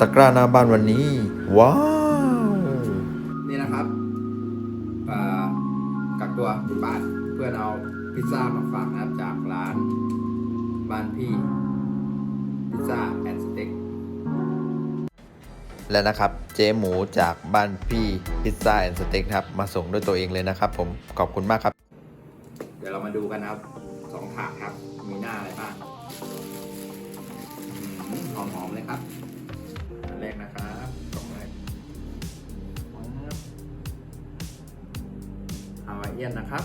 ตะกร้าหน้าบ้านวันนี้ ว้าว นี่นะครับอ่ากักตัวอยู่บ้านเพื่อนเอาพิซซ่ามาฝากนะครับจากร้าน บ้านพี่ พิซซ่าแอนด์สเต็กและนะครับเจ๊หมูจากบ้านพี่พิซซ่าแอนด์สเต็กครับ มาส่งด้วยตัวเองเลยนะครับผมขอบคุณมากครับ เดี๋ยวเรามาดูกันนะครับสองถาดครับ มีหน้าอะไรบ้างอืมหอมๆเลยครับ เอียนนะครับ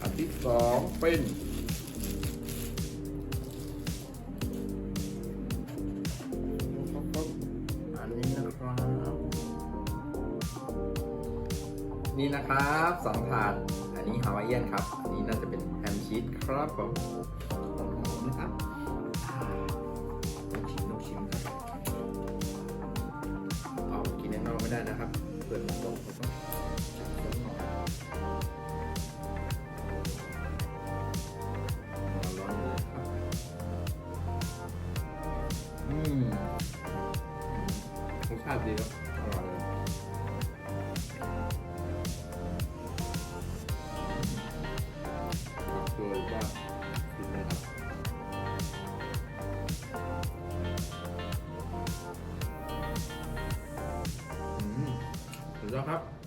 อันที่สองเป็นอันนี้นะครับ นี่นะครับสองถาดอันนี้ฮาวายเอียนครับ อันนี้น่าจะเป็นแฮมชีสครับผมหอมๆนะครับอ่าลูกชิ้นลูกชิ้นครับเอากินในนอกไม่ได้นะครับ เปิดมันต้องต้องจับต้อง ชาติดีครับอร่อยเลยตัวว่ากินนะครับอืมสุดยอดครับ